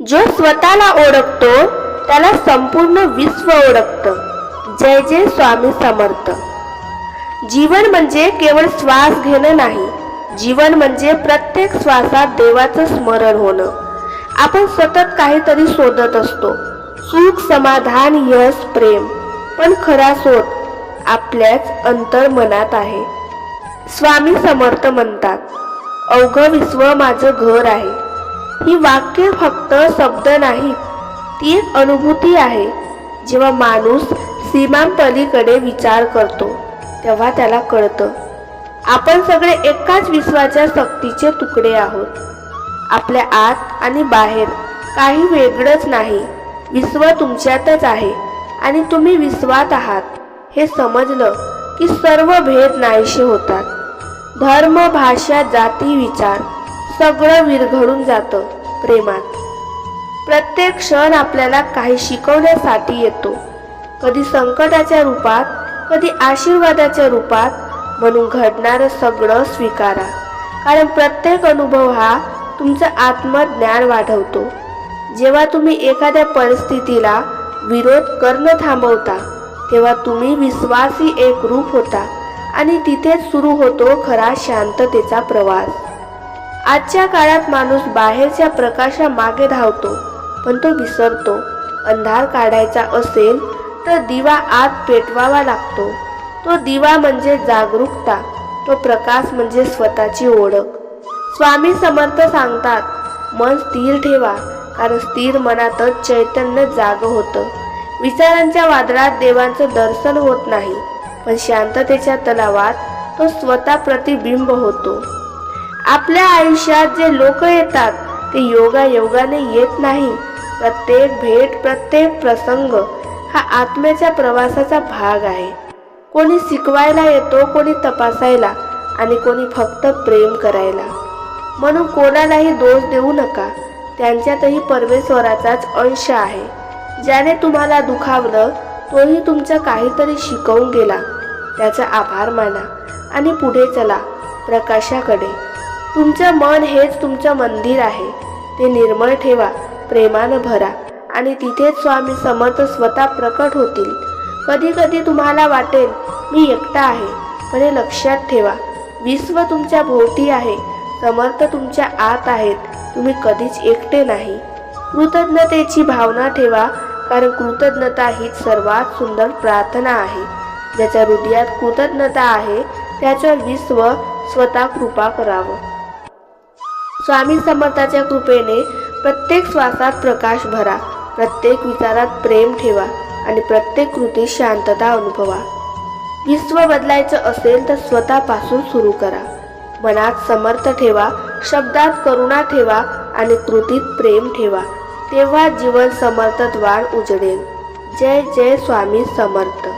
जो स्वतःला ओळखतो त्याला संपूर्ण विश्व ओळखतं. जय जय स्वामी समर्थ. जीवन म्हणजे केवळ श्वास घेणं नाही जीवन म्हणजे प्रत्येक श्वासात देवाचं स्मरण होणं. आपण सतत काहीतरी शोधत असतो. सुख समाधान यश प्रेम पण खरा शोध आपल्याच अंतर्मनात आहे. स्वामी समर्थ म्हणतात अवघं विश्व माझं घर आहे. ही वाक्य फक्त शब्द नाही ती एक अनुभूती आहे. जेव्हा माणूस सीमांपलीकडे विचार करतो तेव्हा त्याला कळतं आपण सगळे एकाच विश्वाच्या शक्तीचे तुकडे आहोत. आपल्या आत आणि बाहेर काही वेगळंच नाही विश्व तुमच्यातच आहे आणि तुम्ही विश्वात आहात. हे समजलं की सर्व भेद नाहीसे होतात. धर्म भाषा जाती विचार सगळं विरघळून जातं प्रेमात. प्रत्येक क्षण आपल्याला काही शिकवण्यासाठी येतो. कधी संकटाच्या रूपात कधी आशीर्वादाच्या रूपात म्हणून घडणारं सगळं स्वीकारा. कारण प्रत्येक अनुभव हा तुमचं आत्मज्ञान वाढवतो. जेव्हा तुम्ही एखाद्या परिस्थितीला विरोध करणं थांबवता तेव्हा तुम्ही विश्वासी एक रूप होता आणि तिथेच सुरू होतो खरा शांततेचा प्रवास. आजच्या काळात माणूस बाहेरच्या प्रकाशामागे धावतो पण तो विसरतो. अंधार काढायचा असेल तर दिवा आत पेटवावा लागतो. तो दिवा म्हणजे जागरूकता तो प्रकाश म्हणजे स्वतःची ओळख. स्वामी समर्थ सांगतात मन स्थिर ठेवा कारण स्थिर मनातच चैतन्य जाग होतं. विचारांच्या वादळात देवांचं दर्शन होत नाही पण शांततेच्या तलावात तो स्वतः प्रतिबिंब होतो. आपल्या आयुष्यात जे लोक येतात ते योगा योगाने येत नाही. प्रत्येक भेट प्रत्येक प्रसंग हा आत्म्याच्या प्रवासाचा भाग आहे. कोणी शिकवायला येतो कोणी तपासायला आणि कोणी फक्त प्रेम करायला. म्हणून कोणालाही दोष देऊ नका. त्यांच्यातही परमेश्वराचाच अंश आहे. ज्याने तुम्हाला दुखावलं तोही तुमचं काहीतरी शिकवून गेला. त्याचा आभार माना आणि पुढे चला प्रकाशाकडे. तुमचं मन हेच तुमचं मंदिर आहे. ते निर्मळ ठेवा प्रेमानं भरा. आणि तिथेच स्वामी समर्थ स्वतः प्रकट होतील. कधी कधी तुम्हाला वाटेल मी एकटा आहे. पण हे लक्षात ठेवा विश्व तुमच्या भोवती आहे. समर्थ तुमच्या आत आहेत. तुम्ही कधीच एकटे नाही. कृतज्ञतेची भावना ठेवा कारण कृतज्ञता हीच सर्वात सुंदर प्रार्थना आहे. ज्याच्या हृदयात कृतज्ञता आहे त्याच्यावर विश्व स्वतः कृपा करावं. स्वामी समर्थाच्या कृपेने प्रत्येक श्वासात प्रकाश भरा प्रत्येक विचारात प्रेम ठेवा आणि प्रत्येक कृतीत शांतता अनुभवा. विश्व बदलायचं असेल तर स्वतःपासून सुरू करा. मनात समर्थ ठेवा शब्दात करुणा ठेवा आणि कृतीत प्रेम ठेवा. तेव्हा जीवन समर्थद्वार उजडेल. जय जय स्वामी समर्थ.